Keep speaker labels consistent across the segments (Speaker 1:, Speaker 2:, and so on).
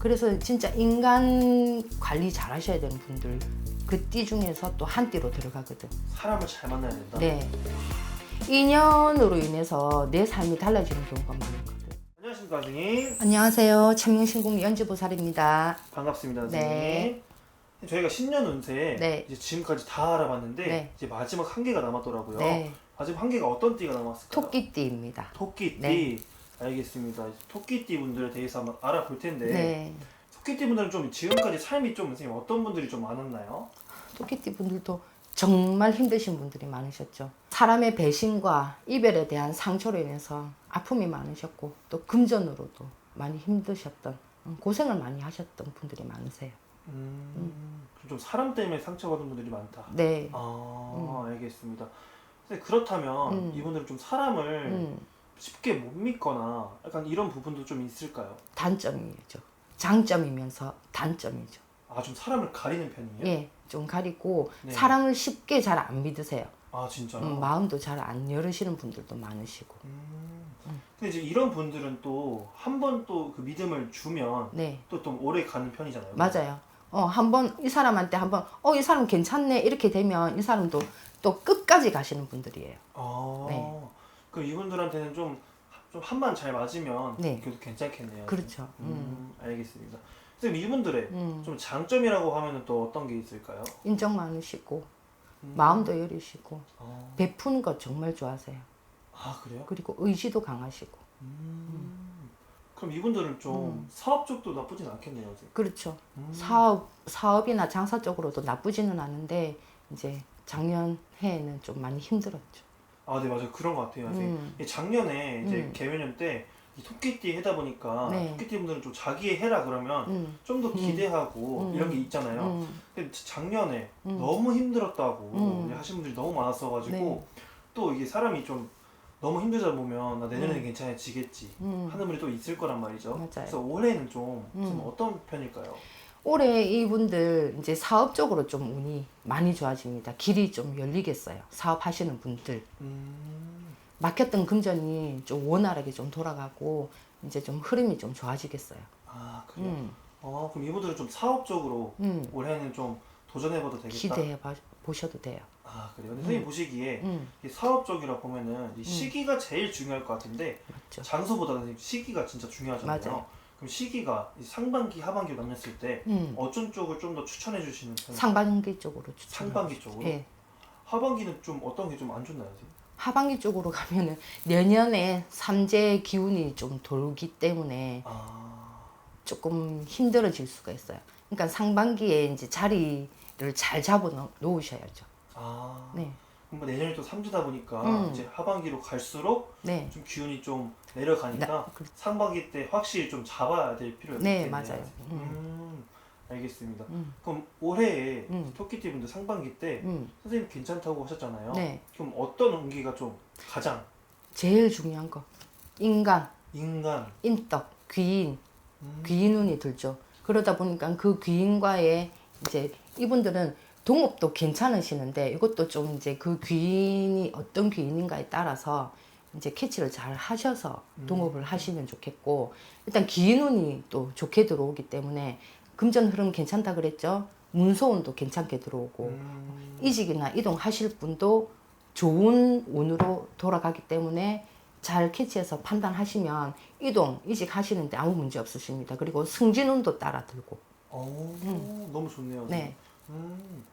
Speaker 1: 그래서 진짜 인간 관리 잘 하셔야 되는 분들 그 띠 중에서 또 한 띠로 들어가거든.
Speaker 2: 사람을 잘 만나야 된다.
Speaker 1: 네. 인연으로 인해서 내 삶이 달라지는 경우가 많거든.
Speaker 2: 안녕하십니까 선생님.
Speaker 1: 안녕하세요. 천명신궁 연주보살입니다.
Speaker 2: 반갑습니다
Speaker 1: 네.
Speaker 2: 선생님. 저희가 신년 운세
Speaker 1: 네.
Speaker 2: 이제 지금까지 다 알아봤는데
Speaker 1: 네.
Speaker 2: 이제 마지막 한 개가 남았더라고요.
Speaker 1: 네.
Speaker 2: 마지막 한 개가 어떤 띠가 남았을까요?
Speaker 1: 토끼띠입니다.
Speaker 2: 토끼띠.
Speaker 1: 네.
Speaker 2: 알겠습니다. 토끼띠 분들에 대해서 한번 알아볼 텐데
Speaker 1: 네.
Speaker 2: 토끼띠 분들은 좀 지금까지 삶이 좀 선생님 어떤 분들이 좀 많았나요?
Speaker 1: 토끼띠 분들도 정말 힘드신 분들이 많으셨죠. 사람의 배신과 이별에 대한 상처로 인해서 아픔이 많으셨고 또 금전으로도 많이 힘드셨던 음, 고생을 많이 하셨던 분들이 많으세요.
Speaker 2: 음, 좀 사람 때문에 상처받은 분들이 많다.
Speaker 1: 네.
Speaker 2: 아 알겠습니다. 근데 그렇다면
Speaker 1: 음.
Speaker 2: 이분들은 좀 사람을
Speaker 1: 음,
Speaker 2: 쉽게 못 믿거나 약간 이런 부분도 좀 있을까요?
Speaker 1: 단점이죠. 장점이면서 단점이죠.
Speaker 2: 아 좀 사람을 가리는 편이에요?
Speaker 1: 예, 좀 가리고
Speaker 2: 네.
Speaker 1: 사람을 쉽게 잘 안 믿으세요.
Speaker 2: 아 진짜요?
Speaker 1: 음, 마음도 잘 안 열으시는 분들도 많으시고.
Speaker 2: 음. 근데 이제 이런 분들은 또 한 번 또 그 믿음을 주면
Speaker 1: 네,
Speaker 2: 또 좀 오래 가는 편이잖아요.
Speaker 1: 맞아요. 어, 한번 이 사람한테 한번 어, 이 사람 괜찮네 이렇게 되면 이 사람도 또 끝까지 가시는 분들이에요.
Speaker 2: 아,
Speaker 1: 네.
Speaker 2: 그럼 이분들한테는 좀 좀한번잘 맞으면
Speaker 1: 네.
Speaker 2: 그래도 괜찮겠네요.
Speaker 1: 그렇죠. 음.
Speaker 2: 음, 알겠습니다. 선생님 이분들의
Speaker 1: 음.
Speaker 2: 좀 장점이라고 하면은 또 어떤 게 있을까요?
Speaker 1: 인정 많으시고
Speaker 2: 음.
Speaker 1: 마음도 여리시고
Speaker 2: 어.
Speaker 1: 베푸는 거 정말 좋아하세요.
Speaker 2: 아 그래요?
Speaker 1: 그리고 의지도 강하시고.
Speaker 2: 음. 그럼 이분들은 좀
Speaker 1: 음.
Speaker 2: 사업 쪽도 나쁘진 않겠네요, 선생님.
Speaker 1: 그렇죠.
Speaker 2: 음.
Speaker 1: 사업 사업이나 장사 쪽으로도 나쁘지는 않은데 이제 작년 해에는 좀 많이 힘들었죠.
Speaker 2: 아, 네 맞아요. 그런 것 같아요.
Speaker 1: 음.
Speaker 2: 이 작년에 이제
Speaker 1: 음.
Speaker 2: 개면연 때이 토끼띠 해다 보니까
Speaker 1: 네.
Speaker 2: 토끼띠 분들은 좀 자기의 해라 그러면
Speaker 1: 음.
Speaker 2: 좀더
Speaker 1: 음.
Speaker 2: 기대하고
Speaker 1: 음.
Speaker 2: 이런 게 있잖아요.
Speaker 1: 음.
Speaker 2: 근데 작년에
Speaker 1: 음.
Speaker 2: 너무 힘들었다고
Speaker 1: 음.
Speaker 2: 하신 분들이 너무 많았어가지고
Speaker 1: 네.
Speaker 2: 또 이게 사람이 좀 너무 힘들다 보면 나 내년에는
Speaker 1: 음.
Speaker 2: 괜찮아지겠지
Speaker 1: 음.
Speaker 2: 하는 분이 또 있을 거란 말이죠.
Speaker 1: 맞아요.
Speaker 2: 그래서 올해는 좀, 좀
Speaker 1: 음.
Speaker 2: 어떤 편일까요?
Speaker 1: 올해 이분들 이제 사업적으로 좀 운이 많이 좋아집니다. 길이 좀 열리겠어요. 사업하시는 분들.
Speaker 2: 음,
Speaker 1: 막혔던 금전이 좀 원활하게 좀 돌아가고 이제 좀 흐름이 좀 좋아지겠어요.
Speaker 2: 아 그래요.
Speaker 1: 음,
Speaker 2: 어, 그럼 이분들은 좀 사업적으로
Speaker 1: 음.
Speaker 2: 올해는 좀 도전해봐도 되겠다.
Speaker 1: 기대해 봐- 보셔도 돼요.
Speaker 2: 아 그래요. 근데 선생님
Speaker 1: 음.
Speaker 2: 보시기에
Speaker 1: 음,
Speaker 2: 이 사업적이라 보면은 이 시기가 제일 중요할 것 같은데
Speaker 1: 맞죠.
Speaker 2: 장소보다는 시기가 진짜 중요하잖아요.
Speaker 1: 맞아요.
Speaker 2: 그럼 시기가 이 상반기, 하반기로 나뉘었을 때
Speaker 1: 음,
Speaker 2: 어떤 쪽을 좀 더 추천해 주시는 편이에요?
Speaker 1: 상반기 쪽으로 추천.
Speaker 2: 상반기 쪽으로?
Speaker 1: 예.
Speaker 2: 하반기는 좀 어떤 게 좀 안 좋나요? 선생님?
Speaker 1: 하반기 쪽으로 가면은 내년에 삼재 기운이 좀 돌기 때문에
Speaker 2: 아,
Speaker 1: 조금 힘들어질 수가 있어요. 그러니까 상반기에 이제 자리를 잘 잡아 놓- 놓으셔야죠.
Speaker 2: 아.
Speaker 1: 네,
Speaker 2: 그럼 뭐 내년이 또 삼주다 보니까
Speaker 1: 음.
Speaker 2: 이제 하반기로 갈수록
Speaker 1: 네,
Speaker 2: 좀 기운이 좀 내려가니까
Speaker 1: 나- 그-
Speaker 2: 상반기 때 확실히 좀 잡아야 될 필요가
Speaker 1: 네,
Speaker 2: 있겠네요.
Speaker 1: 맞아요.
Speaker 2: 음.
Speaker 1: 음.
Speaker 2: 알겠습니다.
Speaker 1: 음,
Speaker 2: 그럼 올해에
Speaker 1: 음.
Speaker 2: 토끼띠 분들 상반기 때
Speaker 1: 음,
Speaker 2: 선생님 괜찮다고 하셨잖아요.
Speaker 1: 네.
Speaker 2: 그럼 어떤 운기가 좀 가장
Speaker 1: 제일 중요한 거 인간,
Speaker 2: 인간
Speaker 1: 인덕, 귀인,
Speaker 2: 음.
Speaker 1: 귀인운이 들죠. 그러다 보니까 그 귀인과의 이제 이분들은 동업도 괜찮으시는데 이것도 좀 이제 그 귀인이 어떤 귀인인가에 따라서 이제 캐치를 잘 하셔서
Speaker 2: 음.
Speaker 1: 동업을 하시면 좋겠고 일단 귀인운이 또 좋게 들어오기 때문에 금전 흐름 괜찮다 그랬죠. 문서운도 괜찮게 들어오고
Speaker 2: 음.
Speaker 1: 이직이나 이동하실 분도 좋은 운으로 돌아가기 때문에 잘 캐치해서 판단하시면 이동, 이직하시는데 아무 문제 없으십니다. 그리고 승진운도 따라 들고.
Speaker 2: 어,
Speaker 1: 음.
Speaker 2: 너무 좋네요.
Speaker 1: 네.
Speaker 2: 음.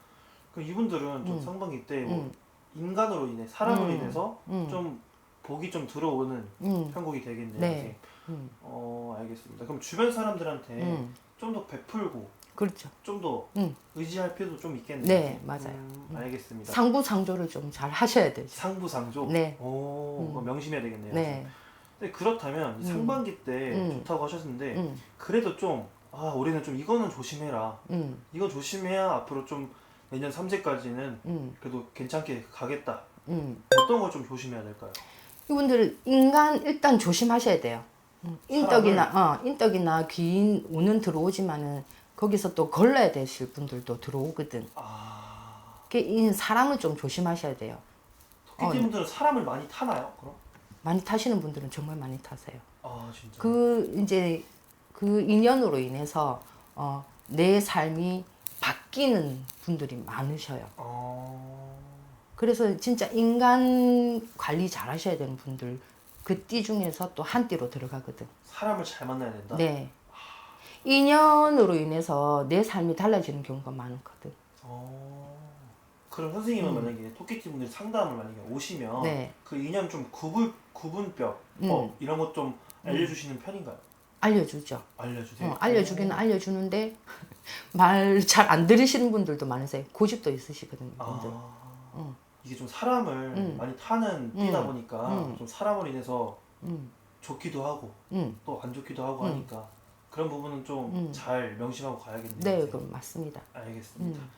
Speaker 2: 그럼 이분들은 좀
Speaker 1: 음.
Speaker 2: 상반기 때뭐
Speaker 1: 음,
Speaker 2: 인간으로 인해 사람으로
Speaker 1: 음.
Speaker 2: 인해서
Speaker 1: 음,
Speaker 2: 좀 복이 좀 들어오는
Speaker 1: 음,
Speaker 2: 편곡이 되겠네요.
Speaker 1: 네.
Speaker 2: 선생님.
Speaker 1: 음,
Speaker 2: 어 알겠습니다. 그럼 주변 사람들한테
Speaker 1: 음.
Speaker 2: 좀 더 베풀고
Speaker 1: 그렇죠.
Speaker 2: 좀 더
Speaker 1: 음.
Speaker 2: 의지할 필요도 좀 있겠네요.
Speaker 1: 네, 맞아요.
Speaker 2: 음,
Speaker 1: 음.
Speaker 2: 알겠습니다.
Speaker 1: 상부상조를 좀 잘 하셔야 되죠.
Speaker 2: 상부상조.
Speaker 1: 네.
Speaker 2: 오,
Speaker 1: 음.
Speaker 2: 그거 명심해야 되겠네요.
Speaker 1: 네.
Speaker 2: 근데 그렇다면 이
Speaker 1: 음.
Speaker 2: 상반기 때
Speaker 1: 음.
Speaker 2: 좋다고 하셨는데
Speaker 1: 음,
Speaker 2: 그래도 좀 아, 올해는 좀 이거는 조심해라.
Speaker 1: 음,
Speaker 2: 이거 조심해야 앞으로 좀 내년 3세까지는
Speaker 1: 음,
Speaker 2: 그래도 괜찮게 가겠다.
Speaker 1: 음.
Speaker 2: 어떤 걸 좀 조심해야 될까요?
Speaker 1: 이분들 인간 일단 조심하셔야 돼요. 음, 인덕이나 어, 인덕이나 귀인 운은 들어오지만은 거기서 또 걸러야 되실 분들도 들어오거든.
Speaker 2: 아,
Speaker 1: 그이 사람을 좀 조심하셔야 돼요.
Speaker 2: 토끼띠
Speaker 1: 어,
Speaker 2: 분들은 사람을 많이 타나요? 그럼?
Speaker 1: 많이 타시는 분들은 정말 많이 타세요.
Speaker 2: 아, 진짜.
Speaker 1: 그 이제 그 인연으로 인해서 어, 내 삶이 바뀌는 분들이 많으셔요.
Speaker 2: 어...
Speaker 1: 그래서 진짜 인간 관리 잘 하셔야 되는 분들 그 띠 중에서 또 한 띠로 들어가거든.
Speaker 2: 사람을 잘 만나야 된다.
Speaker 1: 네. 인연으로 인해서 내 삶이 달라지는 경우가 많거든.
Speaker 2: 어... 그럼 선생님은
Speaker 1: 음.
Speaker 2: 만약에 토끼띠 분들 상담을 만약에 오시면
Speaker 1: 네.
Speaker 2: 그 인연 좀 구분 구분법
Speaker 1: 음.
Speaker 2: 어, 이런 것 좀 알려주시는 편인가요?
Speaker 1: 알려주죠.
Speaker 2: 알려주세요.
Speaker 1: 어, 알려주기는 알려주는데 말 잘 안 들으시는 분들도 많으세요. 고집도 있으시거든요. 분들.
Speaker 2: 아,
Speaker 1: 음.
Speaker 2: 이게 좀 사람을
Speaker 1: 음.
Speaker 2: 많이 타는 띠다
Speaker 1: 음.
Speaker 2: 보니까
Speaker 1: 음.
Speaker 2: 좀 사람으로 인해서
Speaker 1: 음,
Speaker 2: 좋기도 하고
Speaker 1: 음.
Speaker 2: 또안 좋기도 하고
Speaker 1: 음.
Speaker 2: 하니까 그런 부분은 좀
Speaker 1: 음.
Speaker 2: 잘 명심하고 가야겠네요.
Speaker 1: 네,
Speaker 2: 선생님.
Speaker 1: 그럼 맞습니다.
Speaker 2: 알겠습니다.
Speaker 1: 음.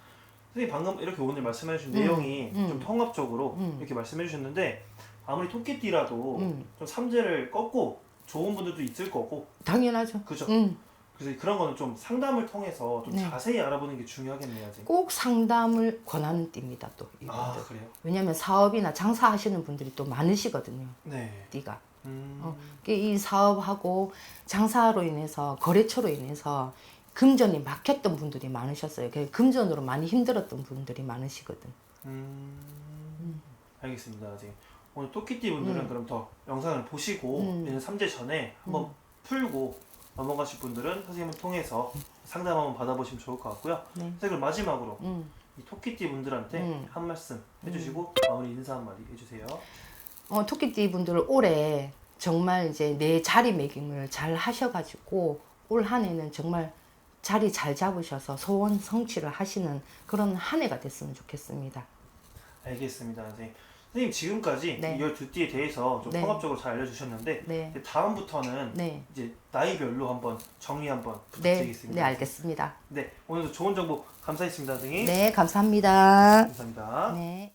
Speaker 2: 선생님 방금 이렇게 오늘 말씀해 주신
Speaker 1: 음.
Speaker 2: 내용이
Speaker 1: 음.
Speaker 2: 좀 통합적으로
Speaker 1: 음.
Speaker 2: 이렇게 말씀해 주셨는데 아무리 토끼띠라도
Speaker 1: 음,
Speaker 2: 좀 삼재를 꺾고 좋은 분들도 있을 거고
Speaker 1: 당연하죠.
Speaker 2: 그죠?
Speaker 1: 음,
Speaker 2: 그래서 그런 거는 좀 상담을 통해서 좀
Speaker 1: 네.
Speaker 2: 자세히 알아보는 게 중요하겠네요. 선생님.
Speaker 1: 꼭 상담을 권하는 띠입니다. 또 이분들.
Speaker 2: 아 그래요?
Speaker 1: 왜냐하면 사업이나 장사하시는 분들이 또 많으시거든요.
Speaker 2: 네.
Speaker 1: 띠가.
Speaker 2: 음.
Speaker 1: 어. 이 사업하고 장사로 인해서 거래처로 인해서 금전이 막혔던 분들이 많으셨어요. 그 금전으로 많이 힘들었던 분들이 많으시거든.
Speaker 2: 음. 알겠습니다. 선생님. 오늘 토끼띠 분들은
Speaker 1: 음.
Speaker 2: 그럼 더 영상을 보시고
Speaker 1: 음.
Speaker 2: 얘는 삼재 전에 한번
Speaker 1: 음.
Speaker 2: 풀고 넘어가실 분들은 선생님을 통해서 상담 한번 받아보시면 좋을 것 같고요.
Speaker 1: 네.
Speaker 2: 선생님 마지막으로
Speaker 1: 음.
Speaker 2: 이 토끼띠 분들한테
Speaker 1: 음.
Speaker 2: 한 말씀 해주시고 마무리 인사 한마디 해주세요.
Speaker 1: 어, 토끼띠 분들 올해 정말 이제 내 자리매김을 잘 하셔가지고 올 한 해는 정말 자리 잘 잡으셔서 소원 성취를 하시는 그런 한 해가 됐으면 좋겠습니다.
Speaker 2: 알겠습니다, 선생님. 선생님 지금까지
Speaker 1: 네.
Speaker 2: 이 12띠에 대해서 좀
Speaker 1: 네.
Speaker 2: 통합적으로 잘 알려주셨는데
Speaker 1: 네.
Speaker 2: 이제 다음부터는
Speaker 1: 네.
Speaker 2: 이제 나이별로 한번 정리 한번
Speaker 1: 네.
Speaker 2: 부탁드리겠습니다.
Speaker 1: 네, 알겠습니다.
Speaker 2: 네, 오늘도 좋은 정보 감사했습니다, 선생님.
Speaker 1: 네, 감사합니다.
Speaker 2: 감사합니다.
Speaker 1: 네.